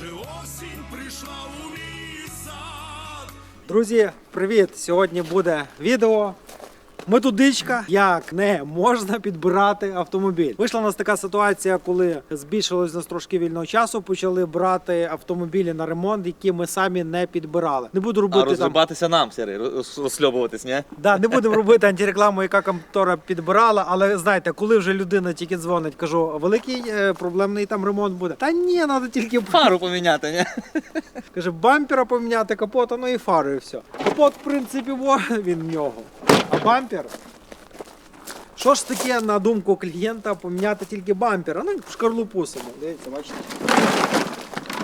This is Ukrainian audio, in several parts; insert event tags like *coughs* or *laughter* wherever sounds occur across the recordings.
Вже осінь прийшла у мій. Друзі, привіт! Сьогодні буде відео. Методичка, як не можна підбирати автомобіль. Вийшла у нас така ситуація, коли збільшилось нас трошки вільного часу. Почали брати автомобілі на ремонт, які ми самі не підбирали. Не буду А робити там. нам, роз- розсльобуватись, ні? Да, не будемо робити антирекламу, яка контора підбирала. Але знаєте, коли вже людина тільки дзвонить, кажу, великий е, проблемний там ремонт буде. Та ні, треба тільки Фару поміняти, ні? Каже, бампера поміняти, капота, ну і фару, і все. Капот, в принципі, во, він в нього. А бампер. Що ж таке, на думку клієнта, поміняти тільки бампер? А ну шкарлупу саму. Дивіться, бачите.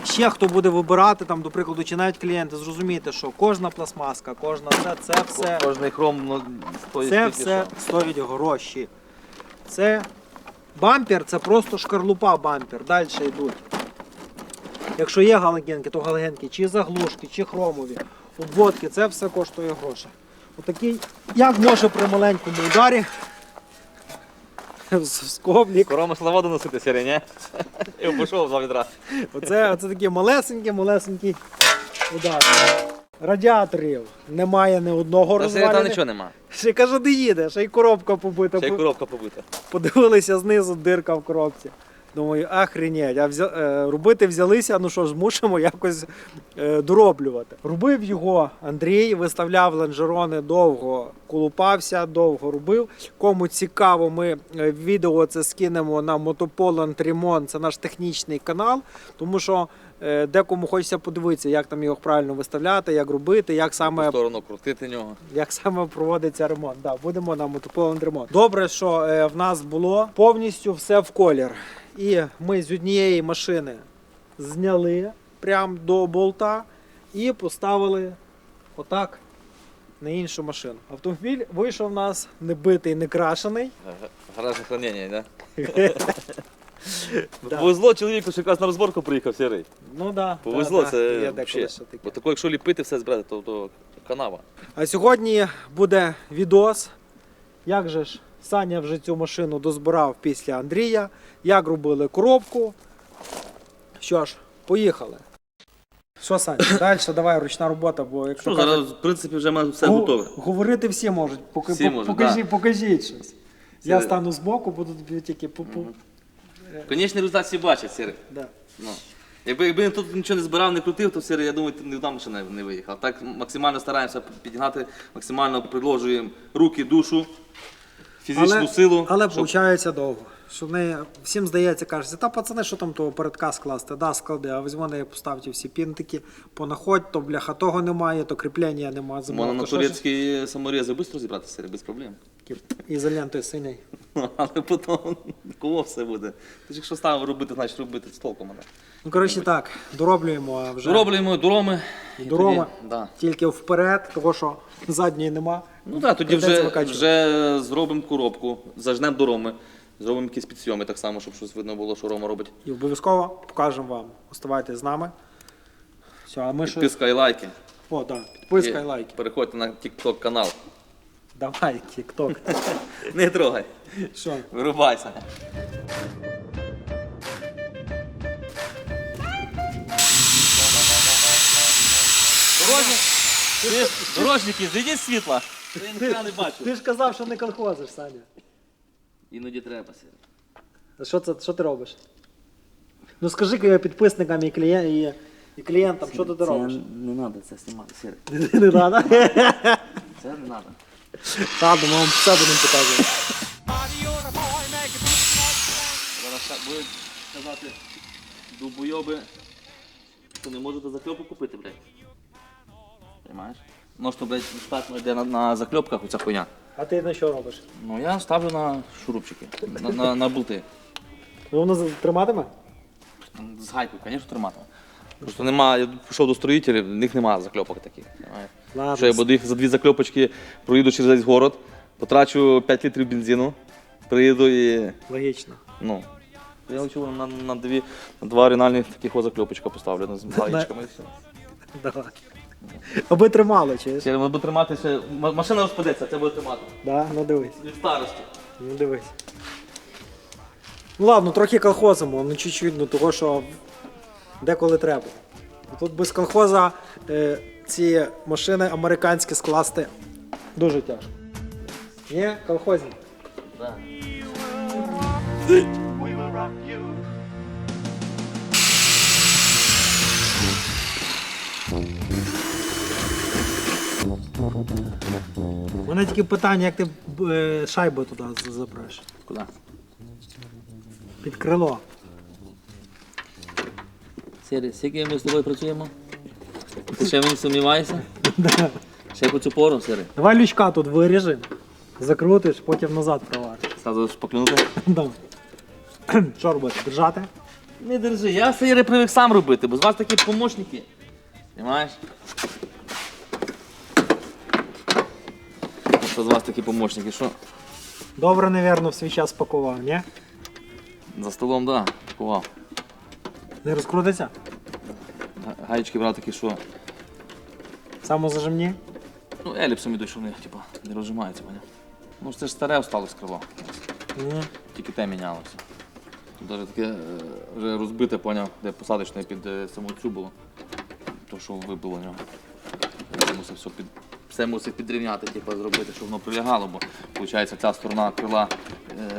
Ще хто буде вибирати, там, до прикладу, чи навіть клієнти, зрозумієте, що кожна пластмаска, кожна це, це все. Кожний хром ну, стоїть Це все що. стоїть гроші. Це бампер, це просто шкарлупа бампер. Далі йдуть. Якщо є галогенки, то галогенки чи заглушки, чи хромові, обводки, це все коштує гроші. Отакий, як може при маленькому ударі з скоблік. Скоро ми воду носити, Сергій, ні? *laughs* І пішов за відра. Оце, оце такий малесенький, малесенький удар. Радіаторів немає ні одного Та там розвалення. нічого нема. Ще каже, не їде, ще й коробка побита. Ще й коробка побита. Подивилися знизу, дирка в коробці. Думаю, охренеть, а взя... е, робити взялися, ну що ж, мусимо якось е, дороблювати. Робив його Андрій, виставляв ланжерони, довго, колупався, довго робив. Кому цікаво, ми е, відео це скинемо на Мотополан Трімон, це наш технічний канал, тому що декому хочеться подивитися, як там його правильно виставляти, як робити, як саме сторону крутити нього. як саме проводиться ремонт. Да, будемо на мотополанд ремонт. Добре, що е, в нас було повністю все в колір. І ми з однієї машини зняли прямо до болта і поставили отак на іншу машину. Автомобіль вийшов у нас не битий, не крашений. Гаражне хранення, да? *laughs* Да. Повезло чоловіку, що якраз на розборку приїхав, Сергій. Ну да, Повезло, да, це да, є деколи що таке. Бо тако, якщо ліпити все збирати, то, то канава. А сьогодні буде відос, як же ж Саня вже цю машину дозбирав після Андрія, як робили коробку. Що ж, поїхали. Що, Саня, *coughs* далі давай ручна робота, бо якщо Що, кажуть, зараз, в принципі, вже має все гу- готове. говорити всі можуть, поки Всі по- можуть, покажіть, да. покажіть щось. Я Це- стану збоку, буду тобі тільки пупу. Конечний результат всі бачать, Сири. Да. Ну. Якби, якби тут нічого не збирав, не крутив, то Сири, я думаю, ти не там ще не, не виїхав. Так максимально стараємося підігнати, максимально приложуємо руки, душу, фізичну силу. Але щоб- виходить довго. Що не всім здається, кажеться, та пацани, що там того передка скласти, да, склади, а візьмо не поставте всі пінтики, понаходь, то бляха того немає, то кріплення немає, Можна на турецькі саморези швидко зібрати Сергій, без проблем. ізолентою синій. Але потім кого все буде. Ти ж якщо став робити, значить робити з толком. мене. Ну, коротше так, дороблюємо а вже Дороблюємо Дуроми. тоді- Да. тільки вперед, того що задньої нема. Ну так, тоді вже, вже зробимо коробку, зажнемо до роми, зробимо якісь підсйоми так само, щоб щось видно було, що Рома робить. І обов'язково покажемо вам. Оставайтесь з нами. Все, а ми що. Підписка і лайки. О, да, підписка і лайки. Переходьте на TikTok канал. Давай, тік-ток. *laughs* Не трогай, Що? вирубайся. Дорожники, зайдіть світла. Я ніхто не бачу. Ти ж казав, що не колхозиш, Саня. Іноді треба, Сергій. А Що, це, що ти робиш? Ну скажи підписникам і, клієн, і, і клієнтам, що ти робиш? Не треба це знімати, Сергій. *laughs* Не треба? *laughs* Це не треба. Так, ми вам все будемо показувати. Зараз будуть казати дубойоби, що не можете закльопку купити, блядь. Понимаєш? Ну що, блядь, штатно йде на, на закльопках оця хуйня. А ти на що робиш? Ну я ставлю на шурупчики, на, на, на болти. Ну, Воно триматиме? З гайкою, звісно, триматиме. Просто нема, я пішов до строїтелів, в них немає закльопок таких. Понимаєш? Ладно. Що я буду їх за дві закльопочки проїду через весь город, потрачу 5 літрів бензину, приїду і Логічно. Ну, я лечу на, на, дві, на два оригінальних таких о закльопочка поставлю з гаєчками і все. Давай. Аби тримало, чуєш? Ще буде тримати м- Машина розпадеться, це буде тримати. Да? Ну дивись. Від старості. Ну дивись. Ну ладно, трохи колхозимо, ну чуть-чуть, ну того що деколи треба. Тут без колхоза е, ці машини американські скласти дуже тяжко. Є колхозні. Да. Мене тільки питання, як ти е, шайбу туди з- забереш. Куди? Під крило. Сірі, скільки ми з тобою працюємо? Ти ще мені сумніваєшся? Ще по цю пору, Сірі? Давай лючка тут виріжемо, закрутиш, потім назад провариш. Сразу шпаклюнути? Да. *clears throat* Що робити? Держати? Не держи, я Сірі привик сам робити, бо з вас такі помощники. Понимаєш? Що з вас такі помощники, що? Добре, напевно, в свій час пакував, ні? За столом, да, кував. Не розкрутиться? Га- Гаєчки брав такі, що. Самозажимні? Ну, еліпсом ідуть, що вони, типу, не розжимаються, поняв? Ну ж це ж старе осталось крило. Ні. Тільки те мінялося. Тут навіть таке е, вже розбите, поняв, де посадочне під е, саму цю було. То, що вибило нього. Я Мусив все, під, все мусив підрівняти, типу, зробити, щоб воно прилягало, бо виходить, ця сторона крила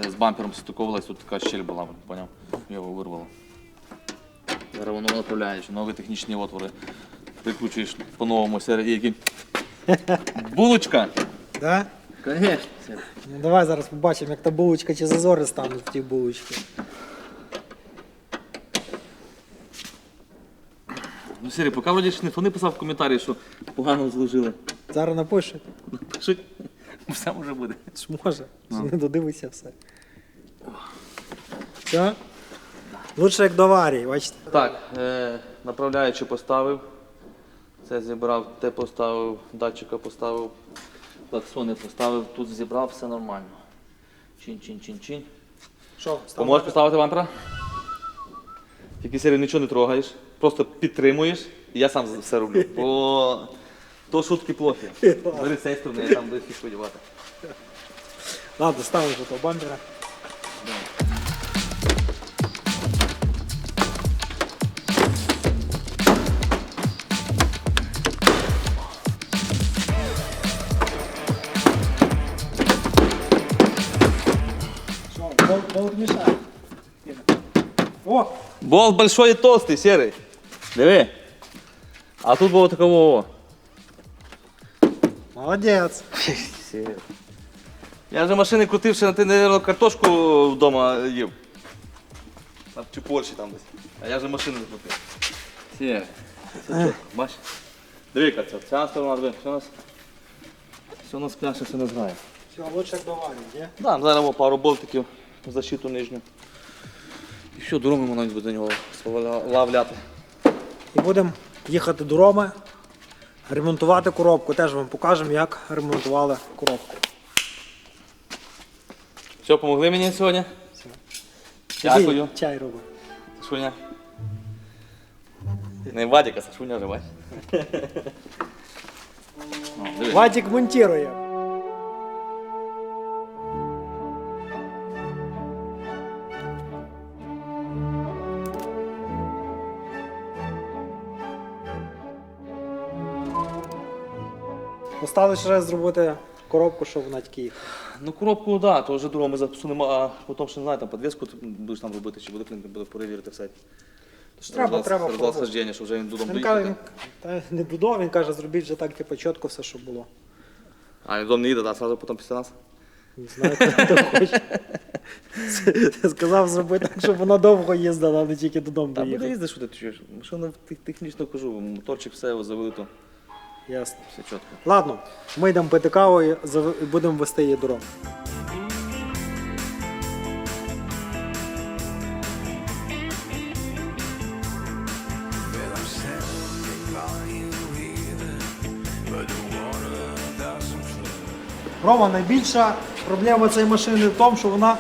е, з бампером стиковувалась, тут така щель була, поняв? Його вирвало. Зараз воно направляєш, нові технічні отвори. Прикручуєш по-новому які. Булочка! Да? Конечно. Ну давай зараз побачимо, як та булочка чи зазори стануть в тій булочці. Ну, Сірі, поки вроді ж не писав в коментарі, що погано зложили. Зараз напишуть. Пишуть, *laughs* все може бути. Ж може, ж не додивися все. Все? Лучше як до аварії, бачите? Так, е, направляючи поставив. Це зібрав, те поставив, датчика поставив, клаксони поставив, тут зібрав, все нормально. Чин-чин-чин-чин. Що, Поможеш поставити бампера? Тільки Сірі, нічого не трогаєш, просто підтримуєш, і я сам все роблю. *laughs* Бо то шутки плохі. *laughs* Бери з цієї сторони, я там буду сподівати. Ладно, ставимо вже того бампера. Що, болт, болт мішає. О, Болт большой і толстий, сірий. Диви. А тут було такого. Молодець. *laughs* Я вже машини крутив, ще ти, наверное, картошку вдома їв. Там, чи Польщі там десь. А я вже машини закрутив. Сірий. Це чітко, бач? Диви, яка це. Ця сторона, диви, все у нас. Все у нас пляше, все не знає. Все, лучше як до аварії, ні? Да, зараз о, пару болтиків, защиту нижню. І все, дорогу ми навіть буде до нього лавляти. І будемо їхати до Роми, ремонтувати коробку. Теж вам покажемо, як ремонтували коробку. Все, помогли мені сьогодні? Дякую. Який Чай робимо. Сашуня. Не Вадіка, Сашуня вже *laughs* Вадік О, диви. Осталось ще зробити коробку, щоб вона тільки їхала. Ну коробку, так, да, то вже дорогу ми засунемо, а потім ще не знаю, там підвіску ти будеш там робити, чи буде клінка, буде перевірити все. Тож треба, треба Роздал пробувати. що вже він додому Він каже, доїхати. та не додому, він каже, зробіть вже так, типу, чітко все, що було. А він додому не їде, да, сразу потім після нас. Не знаю, хто хоче. Сказав зробити так, щоб вона довго їздила, а не тільки додому Та буде їздити, що ти чуєш. Машина тех- технічно кажу, моторчик все завели, то Ясно. все чітко. Ладно, ми йдемо пити каву і зав- і будемо вести її дорогу. Well, I'm standing by you here, but the water doesn't flow. Рома, найбільша проблема цієї машини в тому, що вона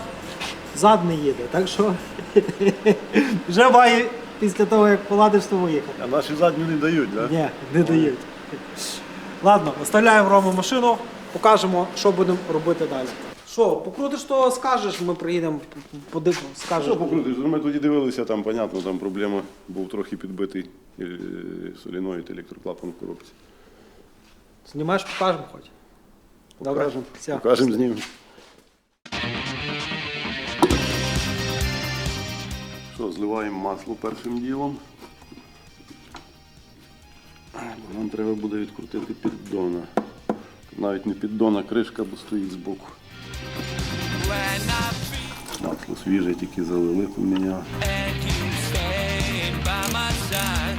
зад не їде. Так що *laughs* вже має після того, як поладиш, то виїхати. А наші задню не дають, так? Ні, не дають. Ладно, оставляємо Рому машину, покажемо, що будемо робити далі. Що, покрутиш, то скажеш, ми приїдемо, подивимо, скажеш. Що покрутиш? Ну, Ми тоді дивилися, там, понятно, там проблема, був трохи підбитий е, соліноїд електроклапан в коробці. Знімаєш, покажемо хоч. Добре, Покажемо, все. покажемо знімемо. Що, зливаємо масло першим ділом. Нам треба буде відкрутити піддона. Навіть не піддона, кришка, бо стоїть збоку. Масло свіже, тільки залили, time.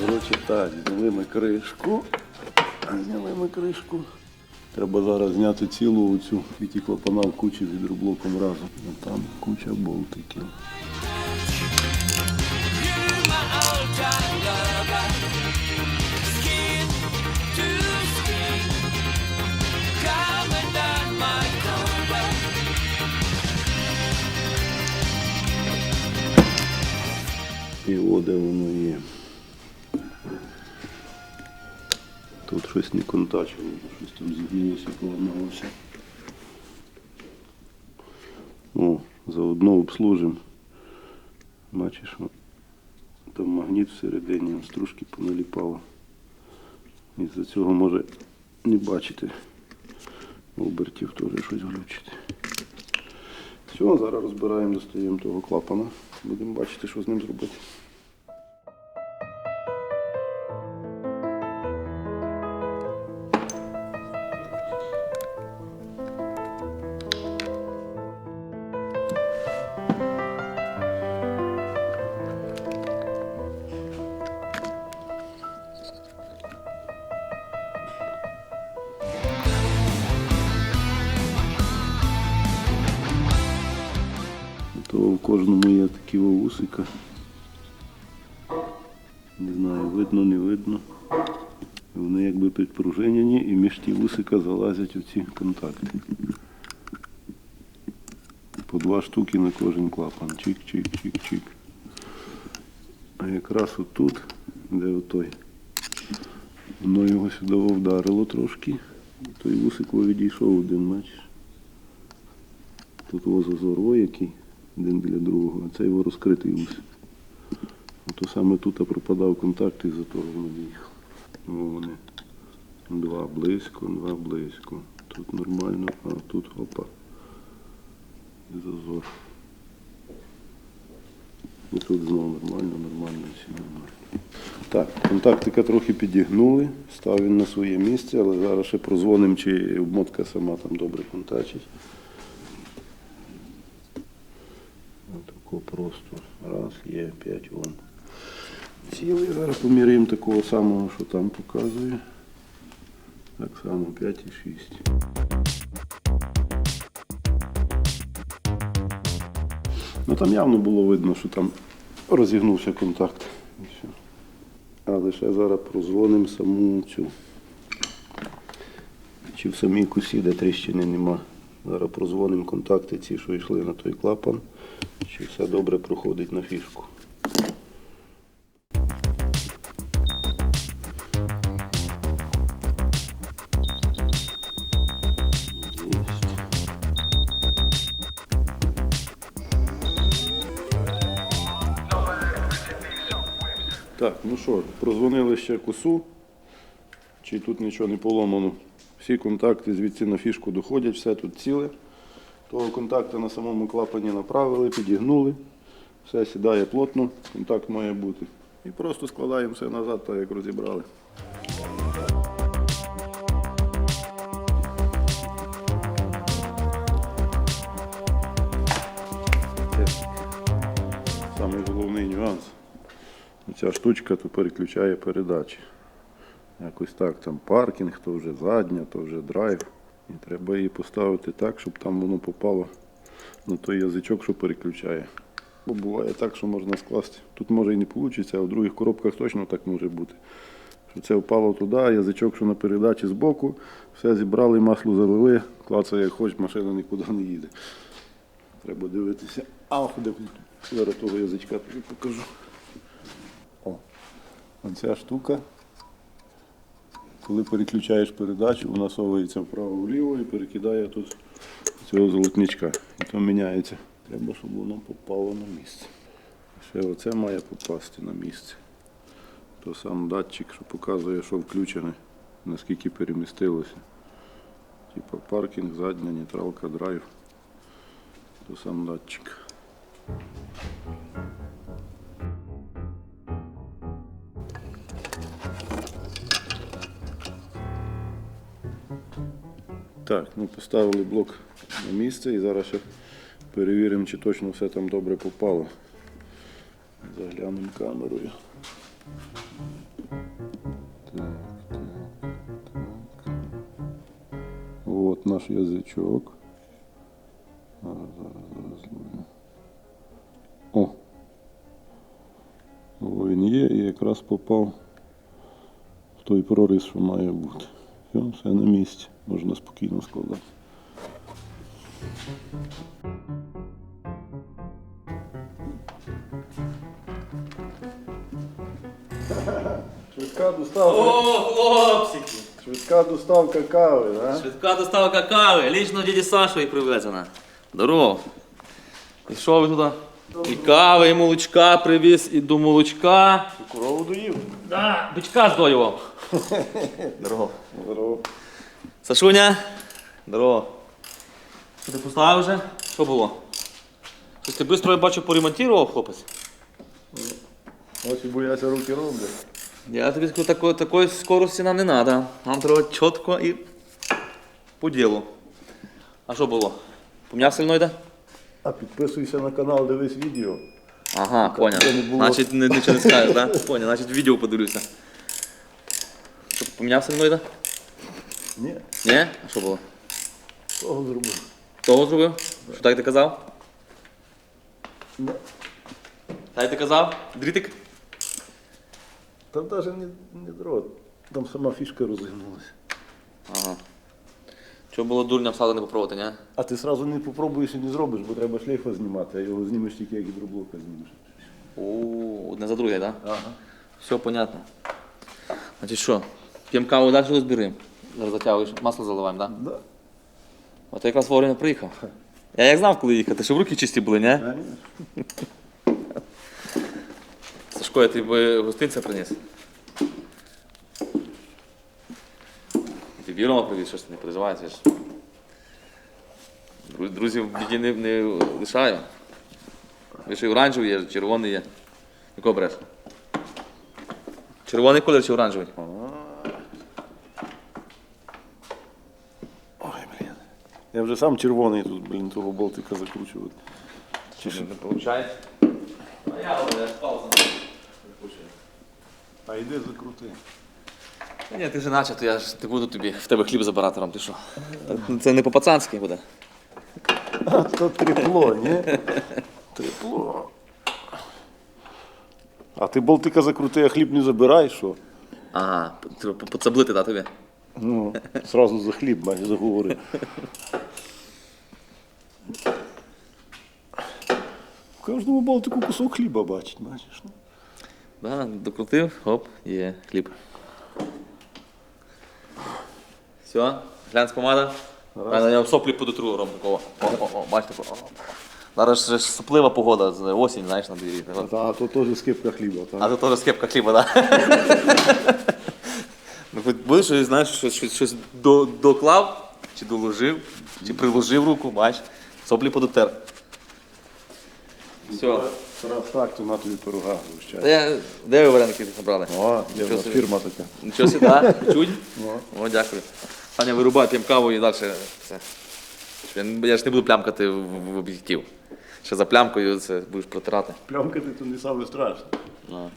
Коротше так, зняли ми кришку. Зняли ми кришку. Треба зараз зняти цілу оцю клапана кучі з гідроблоком разом. А там куча болтиків. You're my old time щось не контачило, щось там зігнулося, поламалося. О, заодно обслужимо. Бачиш, там магніт всередині, ось трошки поналіпало. І з-за цього може не бачити. Обертів теж щось глючити. Все, зараз розбираємо, достаємо того клапана. Будемо бачити, що з ним зробити. Вусика залазять оці контакти. По два штуки на кожен клапан. Чик-чик-чик-чик. А якраз отут, де отой, воно його сюди вдарило трошки. Той вусик відійшов один, бачиш. Тут о зазор о який, один біля другого, а цей його розкритий вусик. То саме тут пропадав контакт і за того воно виїхав. О, вони. Два близько, два близько. Тут нормально, а тут опа. Зазор. І тут знову нормально, нормально, всі нормально. Так, контактика трохи підігнули, став він на своє місце, але зараз ще прозвонимо, чи обмотка сама там добре контачить. Отако просто. Раз, є, п'ять вон. Цілий. Зараз поміряємо такого самого, що там показує. Так само 5 і 6. Ну там явно було видно, що там розігнувся контакт. Але ще зараз прозвонимо саму цю. Чи в самій кусі, де тріщини нема. Зараз прозвонимо контакти ці, що йшли на той клапан. Чи все добре проходить на фішку. Так, ну що, прозвонили ще косу. Чи тут нічого не поломано. Всі контакти звідси на фішку доходять, все тут ціле. Того контакта на самому клапані направили, підігнули. Все сідає плотно, контакт має бути. І просто складаємо все назад, так як розібрали. Ця штучка то переключає передачі. Якось так, там паркінг, то вже задня, то вже драйв. І треба її поставити так, щоб там воно попало на той язичок, що переключає. Бо буває так, що можна скласти. Тут може і не вийде, а в других коробках точно так може бути. Що це впало туди, язичок, що на передачі збоку, все зібрали, масло залили, клацає як хоч, машина нікуди не їде. Треба дивитися. А, ходи, зараз того язичка тобі покажу. О, оця штука. Коли переключаєш передачу, вона совується вправо-вліво і перекидає тут цього золотничка. І то міняється. Треба, щоб воно попало на місце. Ще оце має попасти на місце. То сам датчик, що показує, що включене, наскільки перемістилося. Типа паркінг, задня, нейтралка, драйв. То сам датчик. Так, ми поставили блок на місце і зараз ще перевіримо, чи точно все там добре попало. Заглянемо камерою. Так, так, так. От наш язичок. Зараз, зараз, зараз. О! О, він є і якраз попав в той проріз, що має бути. Все, все на місці. Можна спокійно складати. Швидка доставка, О, хлопчики! швидка доставка кави, да? Швидка доставка кави, лічно діді Сашої привезена. Здорово. І що ви туди? І кави, і молочка привіз, і до молочка. Корову доїв. Да, бичка здоював. Здорово. Здорово. Сашуня. Здорово. Що ти поставив вже? Що було? Щось ти швидко, я бачу, поремонтував, хлопець. Ось і бояться руки роблять. Я тобі скажу, такої, такої скорості нам не треба. Нам треба чітко і по ділу. А що було? Пом'яв сильно йде? А підписуйся на канал, дивись відео. Ага, поняв. це не було. Значить, не, нічого не скажеш, *laughs* так? Да? Поняв, значить відео подивлюся. Що, поміняв сильно йде? Ні, Ні? А що було? того зробив. Того зробив? Що так ти казав? Не. Так ти казав? Дрітик? Там навіть не, не дрот. Там сама фішка розгинулася. Ага. Чого було дурням сало не попробувати, ні? А ти одразу не попробуєш і не зробиш, бо треба шлейфа знімати, а його знімеш тільки як гідроблока знімеш. О, одне за друге, так? Да? Ага. Все понятно. Значить що, п'ємо каву далі розберемо. Зараз затягуєш, масло заливаємо, так? Да? Да. Ти якраз вовремя приїхав. Я як знав, коли їхати, щоб руки чисті були, ні. Сашко, я тобі гостинця приніс. Вірoma привіз, щось не переживай, це Друзів в біді не, не лишаю. Ви ще й оранжевий є, червоний є. Якого береш? Червоний колір чи оранжевий? Ой, блін. Я вже сам червоний тут, блін, того болтика закручувати. Чи не виходить? А я але пауза. А йди закрути. Та Ні, ти ж наче, то я ж не буду тобі в тебе хліб забирати, Ром, ти що? Так, Це не по-пацанськи буде. А то тріпло, ні? Тріпло. А ти болтика закрути, а хліб не забирай, що? Ага, треба по- поцаблити, да, тобі? Ну, зразу за хліб майже заговорив. В кожному болтику кусок хліба бачить, бачиш. Ну. Да, докрутив, хоп, є хліб. Все, глянц помада. А на нього соплі подотру ром такого. О, о, о, бачите, о. Зараз же ж соплива погода, з- осінь, знаєш, на дворі. А то теж скипка хліба. А Так? тут теж скепка хліба, да? *laughs* Ну, хоч будеш, щось, знаєш, щось, щось, щось до, доклав, чи доложив, чи приложив руку, бач, соплі подотер. Все. Раз так, то на тобі пирога Та вищає. я, де ви вареники забрали? О, є в Нічого нас собі. фірма така. Нічого так? *laughs* Чуть? Ну. О, дякую. Саня, вирубай, п'ємо каву і далі все. Я, ж не буду плямкати в, в об'єктив. Ще за плямкою це будеш протирати. Плямкати то не саме страшне. Ну.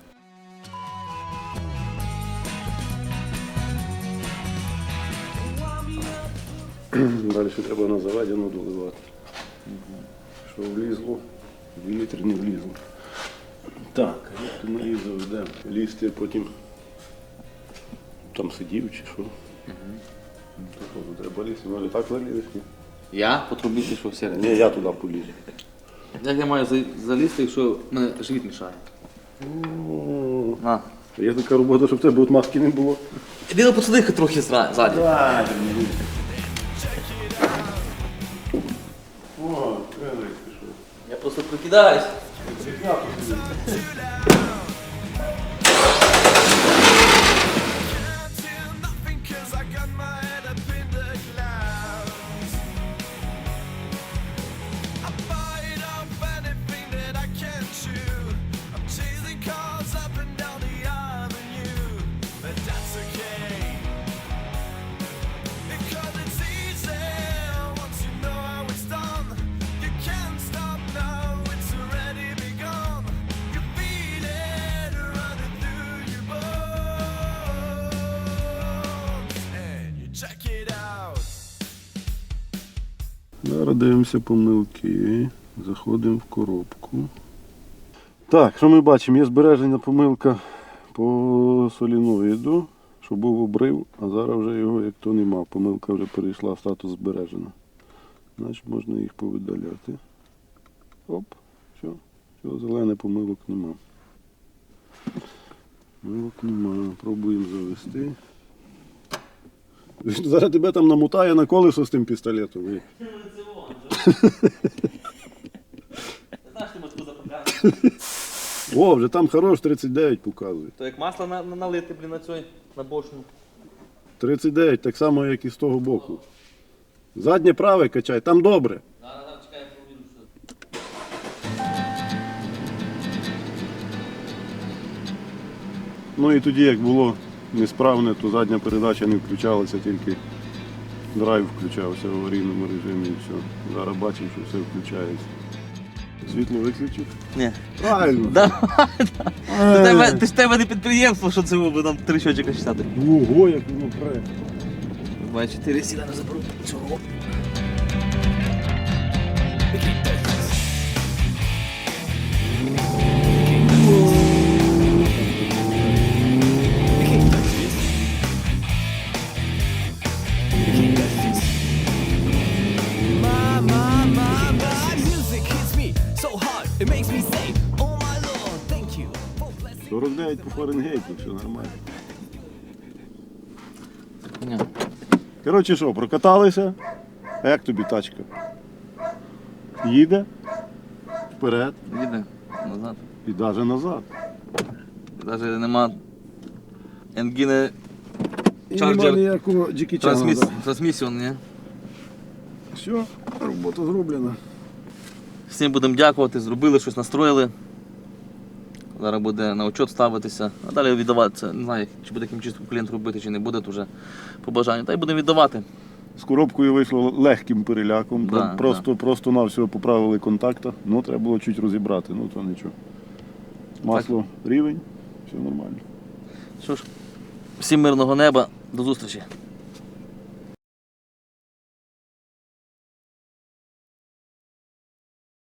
Далі треба на заведену доливати. Що влізло, в літр не влізло. Так, а як то ми її заведемо? Лізти потім там сидів чи що. Угу. Треба лізти, може так залізеш? ні? Я по трубі пішов сірий. Ні, я туди полізу. Як я маю за- залізти, якщо мене живіт мішає? На. Є така робота, щоб в тебе от маски не було. Іди посади трохи зра- ззаді. О, пішов. Я просто прикидаюсь. Дивимося помилки. Заходимо в коробку. Так, що ми бачимо? Є збережена помилка по соліноїду, що був обрив, а зараз вже його як то нема. Помилка вже перейшла в статус збережена. Значить можна їх повидаляти. Оп, все, все, зелене помилок нема. Помилок нема. Пробуємо завести. Зараз тебе там намотає на колесо з тим пістолетом. Знаєш, ти. О, вже там хорош 39 показує. То як масло на, на- налити, блін, на цей, на бошну. 39, так само, як і з того боку. Заднє праве качай, там добре. Зараз, зараз, чекай, я що. Ну і тоді, як було несправне, то задня передача не включалася, тільки драйв включався в аварійному режимі і все. Зараз бачимо, що все включається. Світло виключив? Ні. Правильно. Давай. Ти тебе, ти ж тебе не підприємство, що це ви нам три щочика читати. Ого, як воно пре. Два, чотири сіда не заберу. Цього. 49 по Фаренгейту, все нормально. Понятно. Коротше що, прокаталися? А як тобі тачка? Їде вперед Їде назад. і навіть назад. Навіть нема енгіни І Чарджер. немає ніякого Джекі Чана. да. трансмісіон, ні? Все, робота зроблена. Всім будемо дякувати, зробили щось, настроїли. Зараз буде на учет ставитися, а далі віддаватися. Не знаю, чи буде чистку клієнт робити, чи не буде, то вже по бажанню. Та й будемо віддавати. З коробкою вийшло легким переляком. Да, Про- просто, просто на всього поправили контакта. Ну, треба було чуть розібрати, ну то нічого. Масло рівень, все нормально. Що ж, всім мирного неба, до зустрічі.